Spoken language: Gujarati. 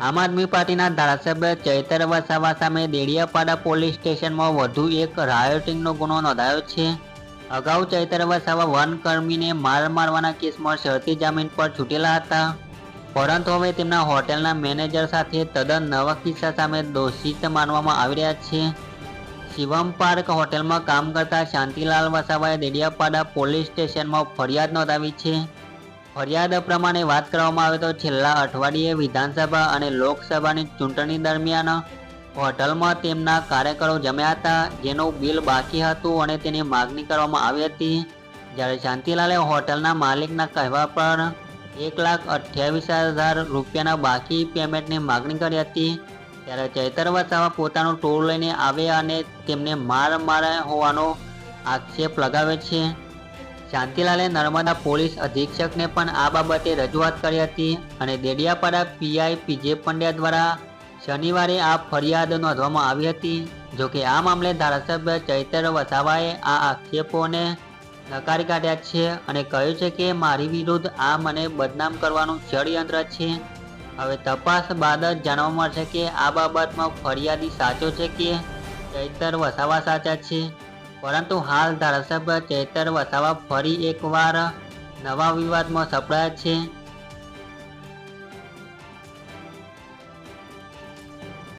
આમ આદમી પાર્ટીના ધારાસભ્ય ચૈતર વસાવા સામે દેડિયાપાડા પોલીસ સ્ટેશનમાં વધુ એક રાયોટિંગનો ગુનો નોંધાયો છે. અગાઉ ચૈતર વસાવા વનકર્મીને માર મારવાના કેસમાં શરતી જામીન પર છૂટેલા હતા. પરંતુ હવે તેમના હોટેલના મેનેજર સાથે તદ્દન નવા કિસ્સા સામે દોષિત માનવામાં આવી રહ્યા છે. શિવમ પાર્ક હોટેલમાં કામ કરતા શાંતિલાલ વસાવાએ દેડિયાપાડા પોલીસ સ્ટેશનમાં ફરિયાદ નોંધાવી છે. ફરિયાદ પ્રમાણે વાત કરવામાં આવે તો છેલ્લા અઠવાડિયે વિધાનસભા અને લોકસભાની ચૂંટણી દરમિયાન હોટલમાં તેમના કાર્યકરો જમ્યા હતા. જેનું બિલ બાકી હતું અને તેની માગણી કરવામાં આવી હતી. જ્યારે શાંતિલાલે હોટલના માલિકના કહેવા પર એક લાખ અઠ્યાવીસ હજાર રૂપિયાના બાકી પેમેન્ટની માગણી કરી હતી. ત્યારે ચૈતર વસાવા પોતાનું ટૂર લઈને આવ્યા અને તેમને માર માર્યા હોવાનો આક્ષેપ લગાવે છે. શાંતિલાલે નર્મદા પોલીસ અધિક્ષકને પણ આ બાબતે રજૂઆત કરી હતી અને દેડિયાપાડા પીઆઈ પીજે પંડ્યા દ્વારા શનિવારે આ ફરિયાદ નોંધવામાં આવી હતી. જોકે આ મામલે ધારાસભ્ય ચૈતર વસાવાએ આ આક્ષેપોને નકારી કાઢ્યા છે અને કહ્યું છે કે મારી વિરુદ્ધ આ મને બદનામ કરવાનું ષડયંત્ર છે. હવે તપાસ બાદ જ જાણવા મળશે કે આ બાબતમાં ફરિયાદી સાચો છે કે ચૈતર વસાવા સાચા છે. પરંતુ હાલ ધારાસભ્ય ચેતર વસાવા ફરી એકવાર નવા વિવાદમાં સપડાયા છે.